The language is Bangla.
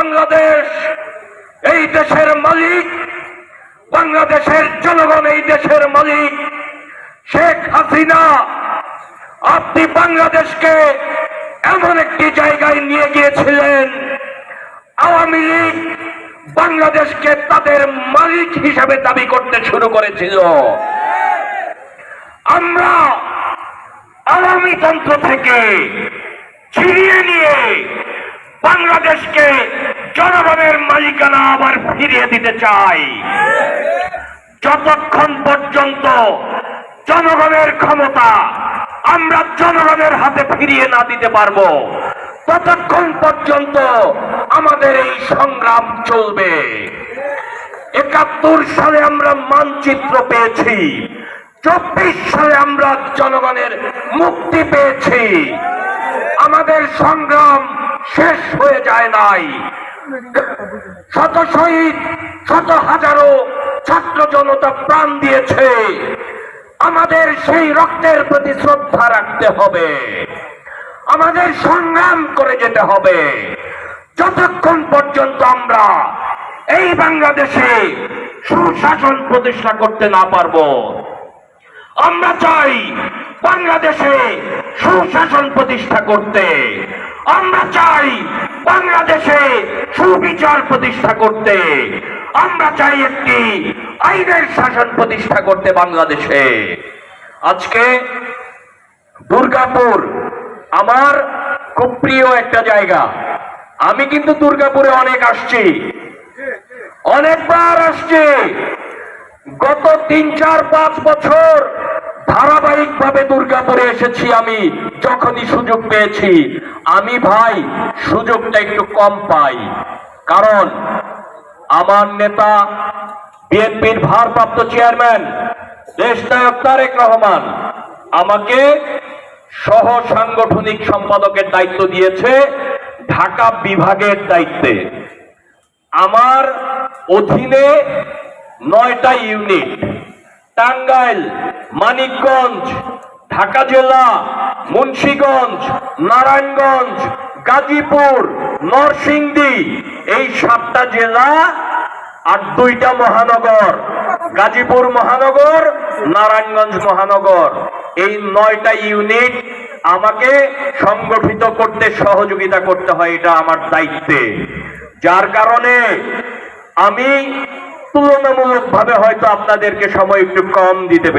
বাংলাদেশ, এই দেশের মালিক, বাংলাদেশের জনগণ এই দেশের মালিক শেখ হাসিনা। আপনি বাংলাদেশকে এমন একটি জায়গায় নিয়ে গিয়েছিলেন, আওয়ামী লীগ বাংলাদেশকে তাদের মালিক হিসাবে দাবি করতে শুরু করেছিল। আমরা আওয়ামী তন্ত্র থেকে ছিনিয়ে নিয়ে বাংলাদেশকে জনগণের মালিকানা আবার ফিরিয়ে দিতে চাই। যতক্ষণ পর্যন্ত জনগণের ক্ষমতা আমরা জনগণের হাতে ফিরিয়ে না দিতে পারব, ততক্ষণ পর্যন্ত আমাদের এই সংগ্রাম চলবে। একাত্তর সালে আমরা মানচিত্র পেয়েছি, চব্বিশ সালে আমরা জনগণের মুক্তি পেয়েছি। আমাদের সংগ্রাম শেষ হয়ে যায় নাই। শত শহীদ, শত হাজারো ছাত্র জনতা প্রাণ দিয়েছে। আমাদের সেই রক্তের প্রতি শ্রদ্ধা রাখতে হবে। আমাদের সংগ্রাম করে যেতে হবে। যতক্ষণ পর্যন্ত আমরা এই বাংলাদেশে সুশাসন প্রতিষ্ঠা করতে না পারব, আমরা চাই বাংলাদেশে সুশাসন প্রতিষ্ঠা করতে। আমরা চাই বাংলাদেশে সুবিচার প্রতিষ্ঠা করতে। আমরা চাই একটি আইনের শাসন প্রতিষ্ঠা করতে বাংলাদেশে। আজকে দুর্গাপুর আমার খুব প্রিয় একটা জায়গা। আমি কিন্তু দুর্গাপুরে অনেক আসছি। অনেকবার আসছি। গত তিন, চার, পাঁচ বছর ধারাবাহিক ভাবে দুর্গাপুরে এসেছি আমি, যখনই সুযোগ পেয়েছি। আমি ভাই, সুযোগটা একটু কম পাই। কারণ আমার নেতা, বিএনপির ভারপ্রাপ্ত চেয়ারম্যান দেশ নায়ক তারেক রহমান আমাকে সহ সাংগঠনিক সম্পাদকের দায়িত্ব দিয়েছে ঢাকা বিভাগের দায়িত্বে। আমার অধীনে নয়টা ইউনিট, টাঙ্গাইল, মানিকগঞ্জ ঢাকা জেলা, মুন্সীগঞ্জ, নারায়ণগঞ্জ, গাজীপুর, নরসিংদী, এই সাতটা জেলা আর দুইটা মহানগর, গাজীপুর মহানগর, নারায়ণগঞ্জ মহানগর। এই নয়টা ইউনিট আমাকে সংগঠিত করতে, সহযোগিতা করতে হয়, এটা আমার দায়িত্বে। যার কারণে আমি তুলনামূলকভাবে হয়তো আপনাদেরকে সময় একটু কম দিতে পেরেছি।